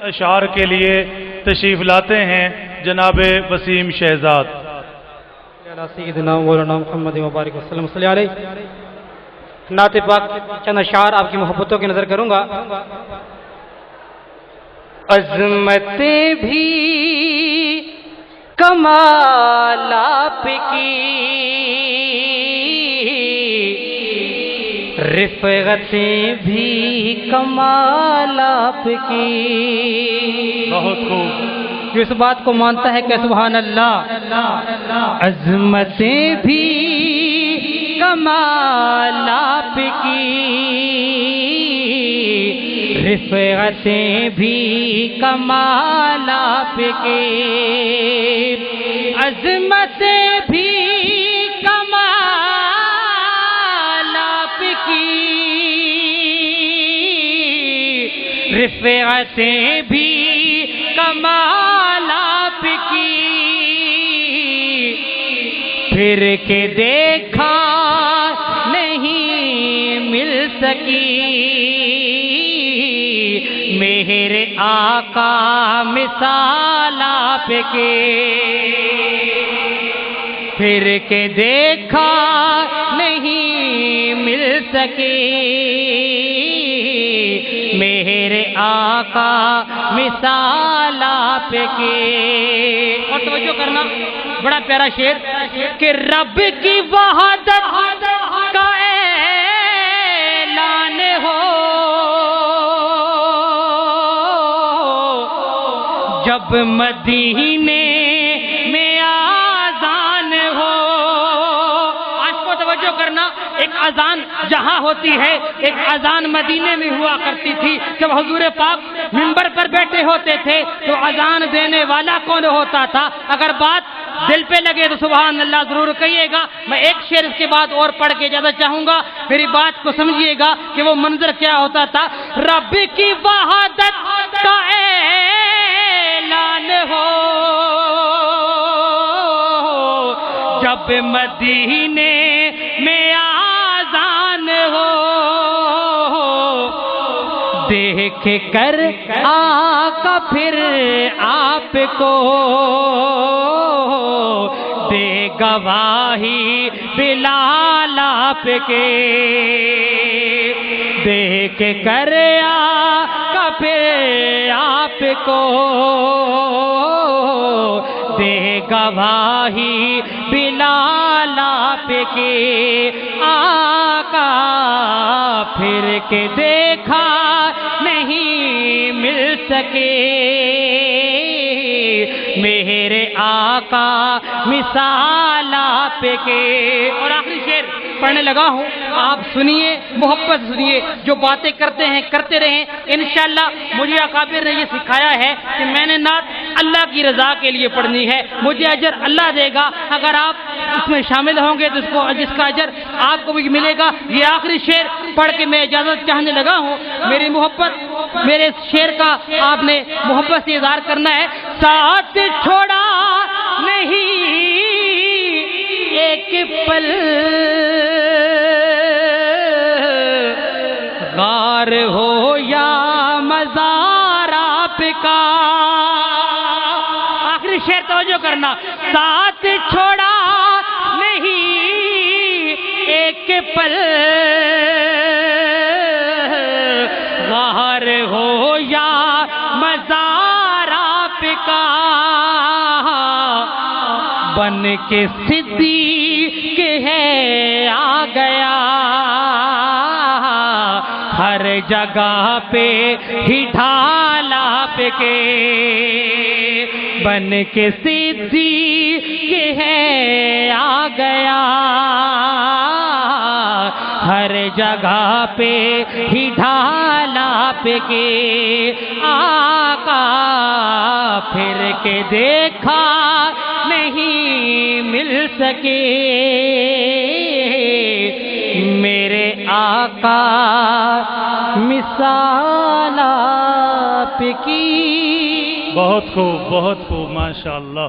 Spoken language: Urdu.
اشعار کے لیے تشریف لاتے ہیں جناب وسیم شہزاد۔ سیدنا مولانا محمد مبارک وسلم، صلی اللہ علیہ۔ نعت پاک چند اشعار آپ کی محبتوں کی نظر کروں گا۔ عظمتیں بھی کمال آپ کی۔ رفغتیں بھی کمال آپ کی۔ بہت خوب۔ جو اس بات کو مانتا ہے کہ سبحان اللہ۔ عظمتیں بھی کمال آپ کی۔ رفعتیں بھی کمال آپ کی۔ عظمتیں بھی کی رفعتیں بھی کمال آپ کی۔ پھر کے دیکھا نہیں مل سکی۔ میرے آقا مثال آپ کے۔ پھر کے دیکھا سکی میرے آقا مثال آپ کے۔ اور توجہ کرنا، بڑا پیارا شیر کہ رب کی وحدت کا اعلان ہو۔ جب مدینے میں آزان ہو۔ آج کو توجہ کرنا ایک اذان جہاں ہوتی ہے، ایک اذان مدینے میں ہوا کرتی تھی۔ جب حضور پاک ممبر پر بیٹھے ہوتے تھے، تو اذان دینے والا کون ہوتا تھا؟ اگر بات دل پہ لگے تو سبحان اللہ ضرور کہیے گا۔ میں ایک شعر اس کے بعد اور پڑھ کے زیادہ چاہوں گا۔ میری بات کو سمجھیے گا کہ وہ منظر کیا ہوتا تھا۔ رب کی وحدت کا اعلان ہو۔ جب مدینے دیکھ کر آقا پھر آپ کو دے گواہی بلال آپ کے۔ دیکھ کر آقا پھر آپ کو دے گواہی بلال آپ کے۔ آقا پھر کے دیکھا نہیں مل سکے۔ میرے آقا مثال آپ کے۔ اور آخری شیر پڑھنے لگا ہوں۔ آپ سنیے، محبت سنیے۔ جو باتیں کرتے ہیں، کرتے رہیں۔ انشاءاللہ مجھے اکابر نے یہ سکھایا ہے کہ میں نے نعت اللہ کی رضا کے لیے پڑھنی ہے۔ مجھے اجر اللہ دے گا۔ اگر آپ اس میں شامل ہوں گے تو اس کو جس کا اجر آپ کو بھی ملے گا۔ یہ آخری شعر پڑھ کے میں اجازت چاہنے لگا ہوں۔ میری محبت میرے شعر کا آپ نے محبت سے اظہار کرنا ہے۔ ساتھ چھوڑا نہیں، ایک پل غار ہو یا کرنا ساتھ چھوڑا نہیں، ایک پل غار ہو یا مزار آپ کا بن کے صدیق ہے، آ گیا۔ ہر جگہ پہ ہی ڈھال آپ کے بن کے صدیق ہے، آ گیا۔ ہر جگہ پہ ہی ڈھال آپ کے آقا پھر کے دیکھا نہیں مل سکے۔ میرے آقا، مثال آپ کی بہت خوب بہت خوب ماشاء اللہ